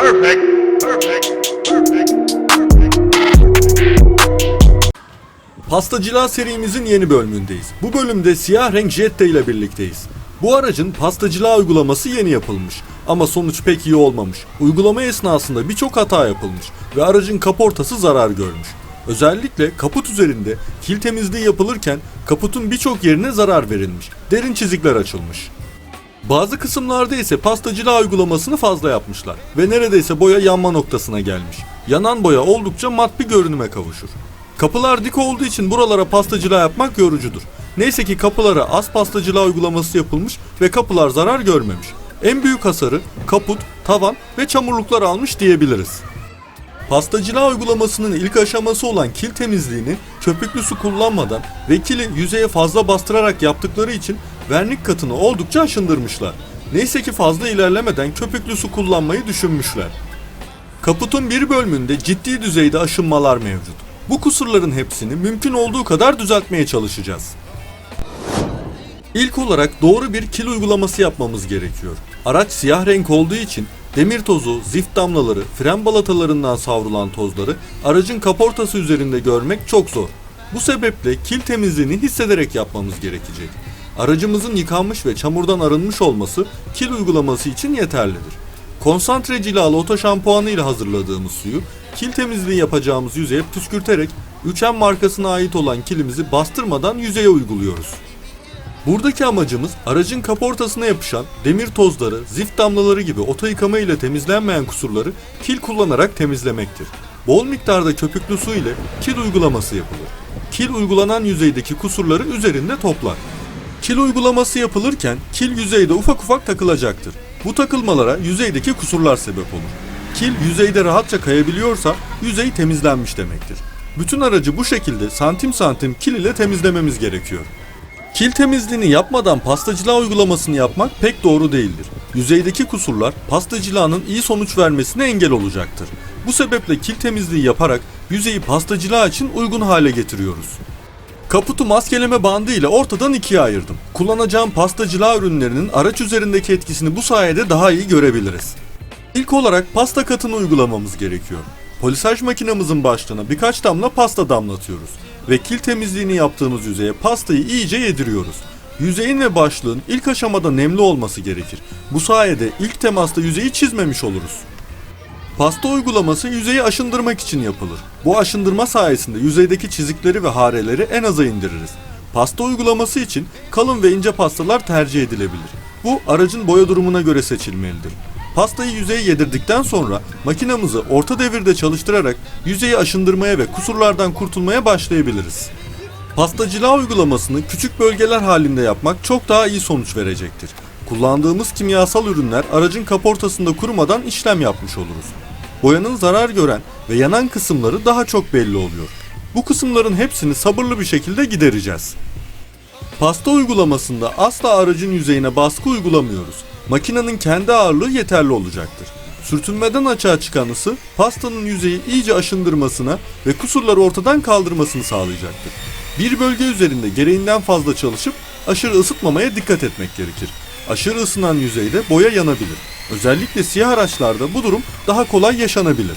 Perfect. Perfect. Pastacılığa serimizin yeni bölümündeyiz. Bu bölümde siyah renk Jetta ile birlikteyiz. Bu aracın pastacılığa uygulaması yeni yapılmış ama sonuç pek iyi olmamış. Uygulama esnasında birçok hata yapılmış ve aracın kaportası zarar görmüş. Özellikle kaput üzerinde kil temizliği yapılırken kaputun birçok yerine zarar verilmiş. Derin çizikler açılmış. Bazı kısımlarda ise pastacılığa uygulamasını fazla yapmışlar ve neredeyse boya yanma noktasına gelmiş. Yanan boya oldukça mat bir görünüme kavuşur. Kapılar dik olduğu için buralara pastacılığa yapmak yorucudur. Neyse ki kapılara az pastacılığa uygulaması yapılmış ve kapılar zarar görmemiş. En büyük hasarı kaput, tavan ve çamurluklar almış diyebiliriz. Pastacılığa uygulamasının ilk aşaması olan kil temizliğini köpüklü su kullanmadan ve kili yüzeye fazla bastırarak yaptıkları için vernik katını oldukça aşındırmışlar. Neyse ki fazla ilerlemeden köpüklü su kullanmayı düşünmüşler. Kaputun bir bölümünde ciddi düzeyde aşınmalar mevcut. Bu kusurların hepsini mümkün olduğu kadar düzeltmeye çalışacağız. İlk olarak doğru bir kil uygulaması yapmamız gerekiyor. Araç siyah renk olduğu için demir tozu, zift damlaları, fren balatalarından savrulan tozları aracın kaportası üzerinde görmek çok zor. Bu sebeple kil temizliğini hissederek yapmamız gerekecek. Aracımızın yıkanmış ve çamurdan arınmış olması kil uygulaması için yeterlidir. Konsantre cilalı oto şampuanı ile hazırladığımız suyu kil temizliği yapacağımız yüzeye püskürterek 3M markasına ait olan kilimizi bastırmadan yüzeye uyguluyoruz. Buradaki amacımız aracın kaportasına yapışan demir tozları, zift damlaları gibi oto yıkama ile temizlenmeyen kusurları kil kullanarak temizlemektir. Bol miktarda köpüklü su ile kil uygulaması yapılır. Kil uygulanan yüzeydeki kusurları üzerinde toplar. Kil uygulaması yapılırken kil yüzeyde ufak ufak takılacaktır. Bu takılmalara yüzeydeki kusurlar sebep olur. Kil yüzeyde rahatça kayabiliyorsa yüzey temizlenmiş demektir. Bütün aracı bu şekilde santim santim kil ile temizlememiz gerekiyor. Kil temizliğini yapmadan pastacılığa uygulamasını yapmak pek doğru değildir. Yüzeydeki kusurlar pastacılağının iyi sonuç vermesine engel olacaktır. Bu sebeple kil temizliği yaparak yüzeyi pastacılığa için uygun hale getiriyoruz. Kaputu maskeleme bandı ile ortadan ikiye ayırdım. Kullanacağım pastacılığa ürünlerinin araç üzerindeki etkisini bu sayede daha iyi görebiliriz. İlk olarak pasta katını uygulamamız gerekiyor. Polisaj makinamızın başlığına birkaç damla pasta damlatıyoruz ve kil temizliğini yaptığımız yüzeye pastayı iyice yediriyoruz. Yüzeyin ve başlığın ilk aşamada nemli olması gerekir. Bu sayede ilk temasta yüzeyi çizmemiş oluruz. Pasta uygulaması yüzeyi aşındırmak için yapılır. Bu aşındırma sayesinde yüzeydeki çizikleri ve hareleri en aza indiririz. Pasta uygulaması için kalın ve ince pastalar tercih edilebilir. Bu aracın boya durumuna göre seçilmelidir. Pastayı yüzeye yedirdikten sonra makinamızı orta devirde çalıştırarak yüzeyi aşındırmaya ve kusurlardan kurtulmaya başlayabiliriz. Pastacılığa uygulamasını küçük bölgeler halinde yapmak çok daha iyi sonuç verecektir. Kullandığımız kimyasal ürünler aracın kaportasında kurumadan işlem yapmış oluruz. Boyanın zarar gören ve yanan kısımları daha çok belli oluyor. Bu kısımların hepsini sabırlı bir şekilde gidereceğiz. Pasta uygulamasında asla aracın yüzeyine baskı uygulamıyoruz. Makinenin kendi ağırlığı yeterli olacaktır. Sürtünmeden açığa çıkan ısı pastanın yüzeyi iyice aşındırmasına ve kusurları ortadan kaldırmasını sağlayacaktır. Bir bölge üzerinde gereğinden fazla çalışıp aşırı ısıtmamaya dikkat etmek gerekir. Aşırı ısınan yüzeyde boya yanabilir. Özellikle siyah araçlarda bu durum daha kolay yaşanabilir.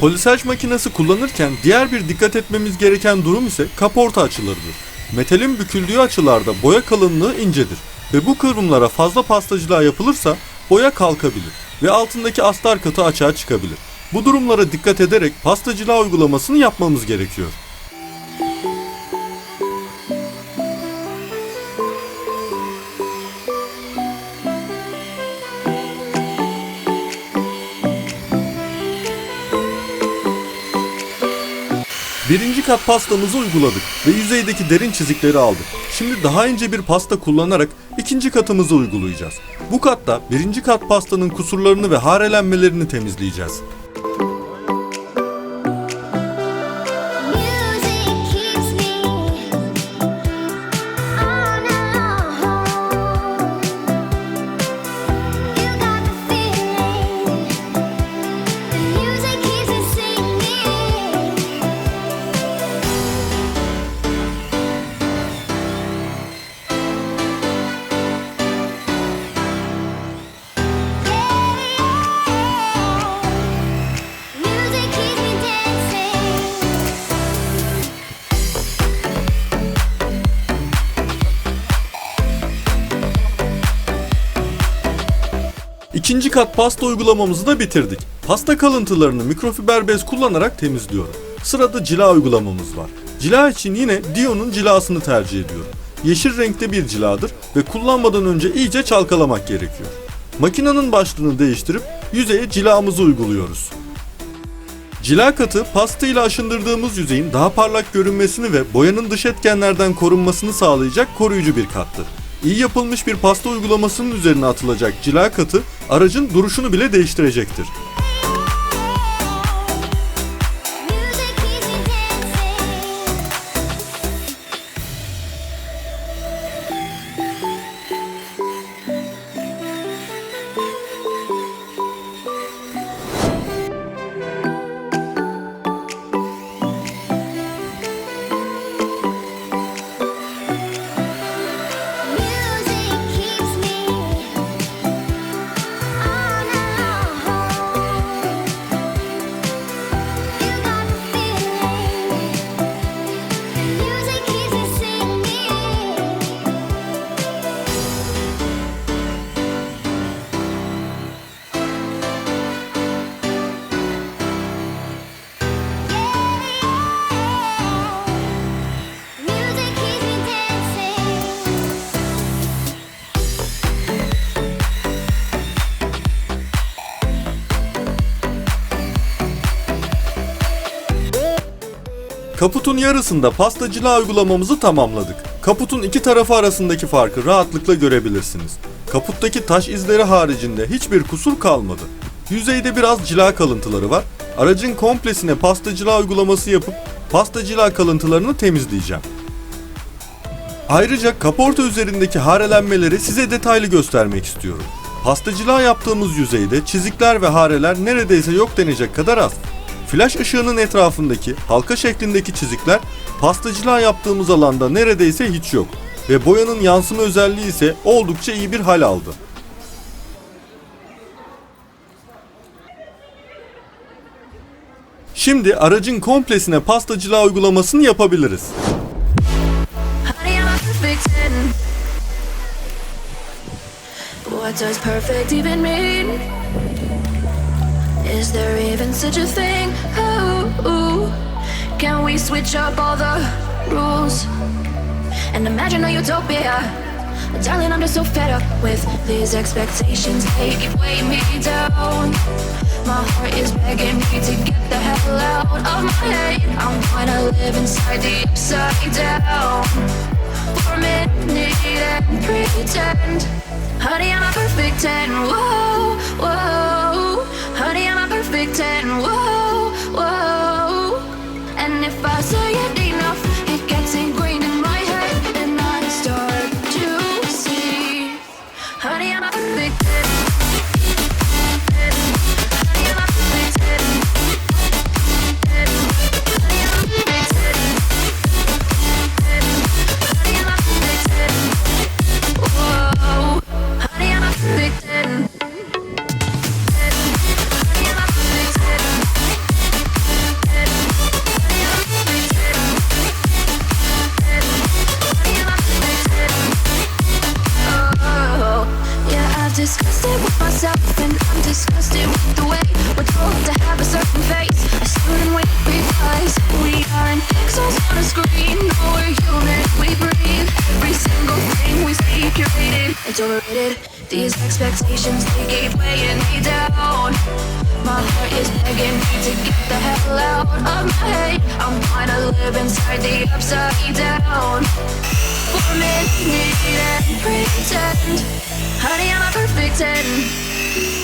Polisaj makinesi kullanırken diğer bir dikkat etmemiz gereken durum ise kaporta açılarıdır. Metalin büküldüğü açılarda boya kalınlığı incedir ve bu kıvrımlara fazla pastacılığa yapılırsa boya kalkabilir ve altındaki astar katı açığa çıkabilir. Bu durumlara dikkat ederek pastacılığa uygulamasını yapmamız gerekiyor. Birinci kat pastamızı uyguladık ve yüzeydeki derin çizikleri aldık. Şimdi daha ince bir pasta kullanarak ikinci katımızı uygulayacağız. Bu katta birinci kat pastanın kusurlarını ve harelenmelerini temizleyeceğiz. İkinci kat pasta uygulamamızı da bitirdik. Pasta kalıntılarını mikrofiber bez kullanarak temizliyorum. Sırada cila uygulamamız var. Cila için yine Dion'un cilasını tercih ediyorum. Yeşil renkte bir ciladır ve kullanmadan önce iyice çalkalamak gerekiyor. Makinenin başlığını değiştirip yüzeye cilamızı uyguluyoruz. Cila katı pasta ile aşındırdığımız yüzeyin daha parlak görünmesini ve boyanın dış etkenlerden korunmasını sağlayacak koruyucu bir kattır. İyi yapılmış bir pasta uygulamasının üzerine atılacak cila katı aracın duruşunu bile değiştirecektir. Kaputun yarısında pasta cila uygulamamızı tamamladık. Kaputun iki tarafı arasındaki farkı rahatlıkla görebilirsiniz. Kaputtaki taş izleri haricinde hiçbir kusur kalmadı. Yüzeyde biraz cila kalıntıları var. Aracın komplesine pasta cila uygulaması yapıp pasta cila kalıntılarını temizleyeceğim. Ayrıca kaporta üzerindeki harelenmeleri size detaylı göstermek istiyorum. Pastacılığa yaptığımız yüzeyde çizikler ve hareler neredeyse yok denecek kadar az. Flash ışığının etrafındaki halka şeklindeki çizikler pastacılığa yaptığımız alanda neredeyse hiç yok ve boyanın yansıma özelliği ise oldukça iyi bir hal aldı. Şimdi aracın komplesine pastacılığa uygulamasını yapabiliriz. Honey, I'm a perfect 10. What does perfect even mean? Is there even such a thing? Ooh, can we switch up all the rules and imagine a utopia? Darling, I'm just so fed up with these expectations. They keep weighing me down. My heart is begging me to get the hell out of my head. I'm gonna live inside the upside down for a minute and pretend. Honey, I'm a perfect 10. Whoa, whoa. Big Ten, whoa, whoa. And if I saw you. Pretend. Honey, I'm a perfect 10.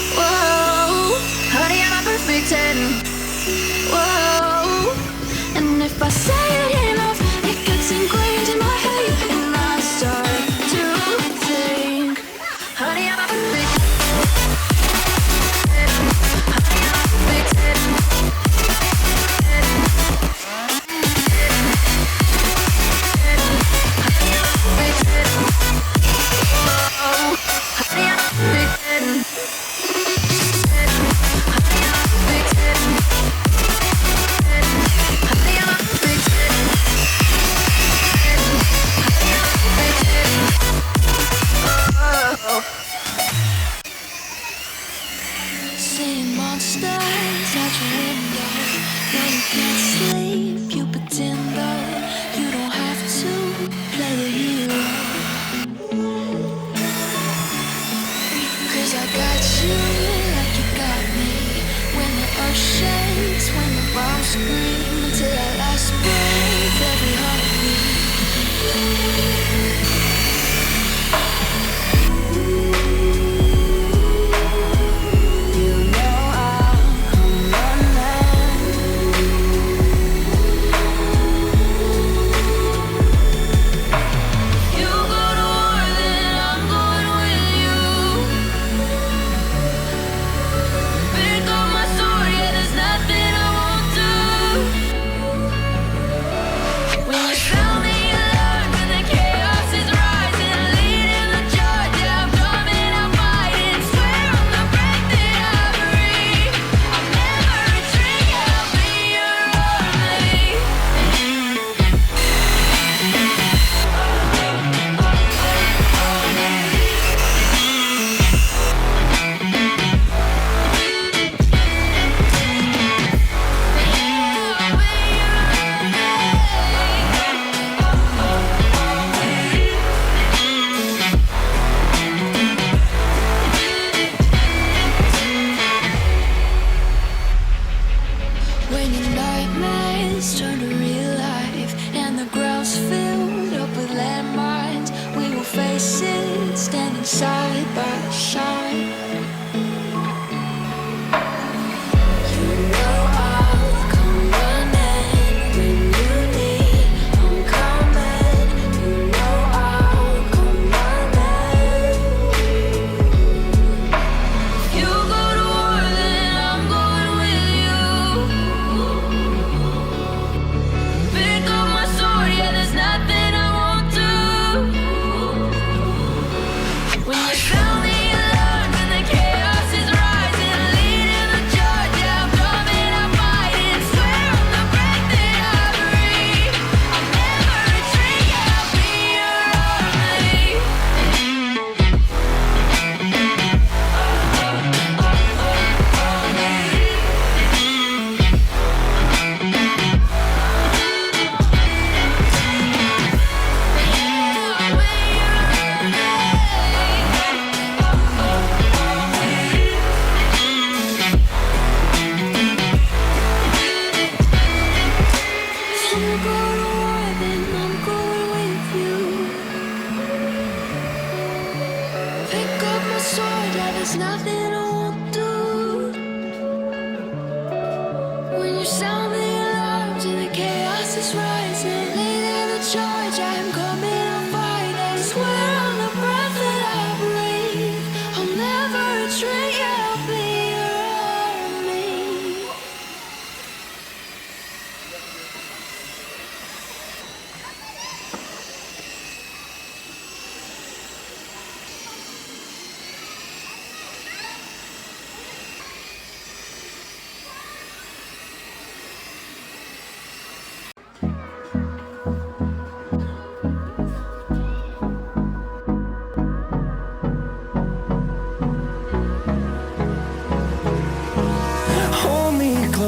scream